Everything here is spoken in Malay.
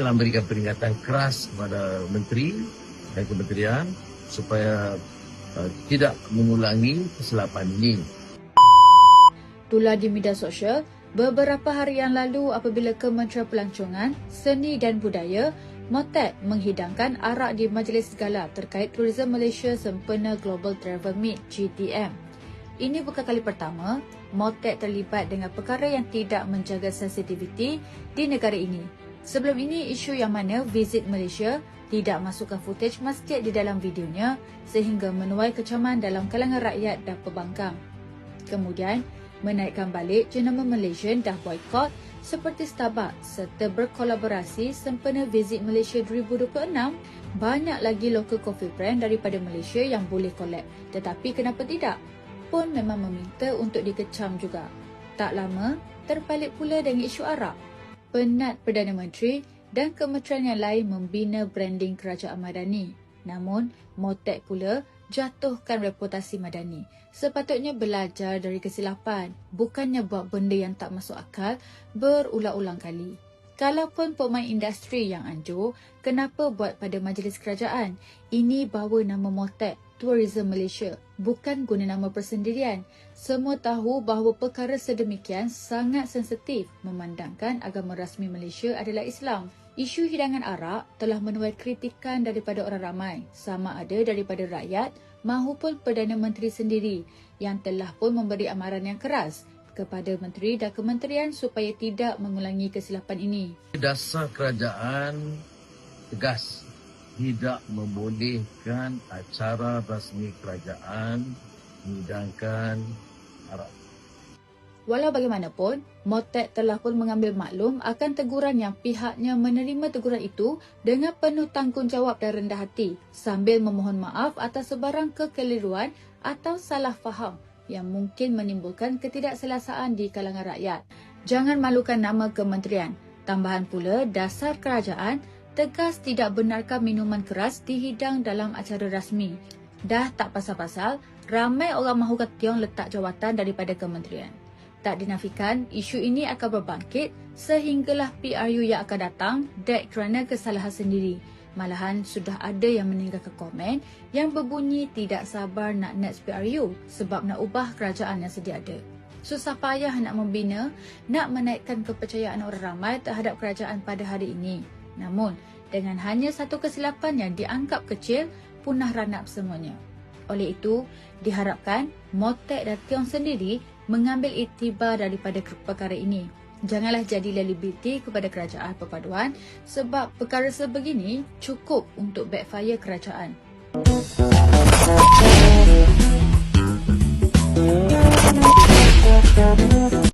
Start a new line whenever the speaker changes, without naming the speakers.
telah memberikan peringatan keras kepada menteri dan kementerian supaya uh, tidak mengulangi kesilapan ini.
Tular di media sosial beberapa hari yang lalu apabila Kementerian Pelancongan, Seni dan Budaya Motek menghidangkan arak di Majlis Segala terkait Tourism Malaysia sempena Global Travel Meet GTM. Ini bukan kali pertama Motek terlibat dengan perkara yang tidak menjaga sensitiviti di negara ini. Sebelum ini isu yang mana Visit Malaysia tidak masukkan footage masjid di dalam videonya sehingga menuai kecaman dalam kalangan rakyat dan pembangkang. Kemudian, menaikkan balik jenama Malaysian dah boykot seperti Starbucks serta berkolaborasi sempena Visit Malaysia 2026, banyak lagi local coffee brand daripada Malaysia yang boleh collab. Tetapi kenapa tidak? Pun memang meminta untuk dikecam juga. Tak lama, terbalik pula dengan isu arak. Penat Perdana Menteri dan kementerian yang lain membina branding kerajaan Madani. Namun, Motek pula jatuhkan reputasi Madani. Sepatutnya belajar dari kesilapan, bukannya buat benda yang tak masuk akal berulang-ulang kali. Kalaupun pemain industri yang anjur, kenapa buat pada majlis kerajaan? Ini bawa nama Motek, Tourism Malaysia, bukan guna nama persendirian. Semua tahu bahawa perkara sedemikian sangat sensitif memandangkan agama rasmi Malaysia adalah Islam. Isu hidangan arak telah menuai kritikan daripada orang ramai, sama ada daripada rakyat mahupun Perdana Menteri sendiri yang telah pun memberi amaran yang keras kepada menteri dan kementerian supaya tidak mengulangi kesilapan ini.
Dasar kerajaan tegas tidak membolehkan acara rasmi kerajaan menghidangkan arak.
Walau bagaimanapun, Motek telah pun mengambil maklum akan teguran yang pihaknya menerima teguran itu dengan penuh tanggungjawab dan rendah hati sambil memohon maaf atas sebarang kekeliruan atau salah faham yang mungkin menimbulkan ketidakselesaan di kalangan rakyat. Jangan malukan nama kementerian. Tambahan pula, dasar kerajaan tegas tidak benarkan minuman keras dihidang dalam acara rasmi. Dah tak pasal-pasal, ramai orang mahu ketiong letak jawatan daripada kementerian. Tak dinafikan, isu ini akan berbangkit sehinggalah PRU yang akan datang dek kerana kesalahan sendiri. Malahan sudah ada yang meninggalkan komen yang berbunyi tidak sabar nak next PRU sebab nak ubah kerajaan yang sedia ada. Susah payah nak membina, nak menaikkan kepercayaan orang ramai terhadap kerajaan pada hari ini. Namun, dengan hanya satu kesilapan yang dianggap kecil, punah ranap semuanya. Oleh itu, diharapkan Motek dan Tiong sendiri mengambil iktibar daripada perkara ini. Janganlah jadi selebriti kepada kerajaan perpaduan sebab perkara sebegini cukup untuk backfire kerajaan.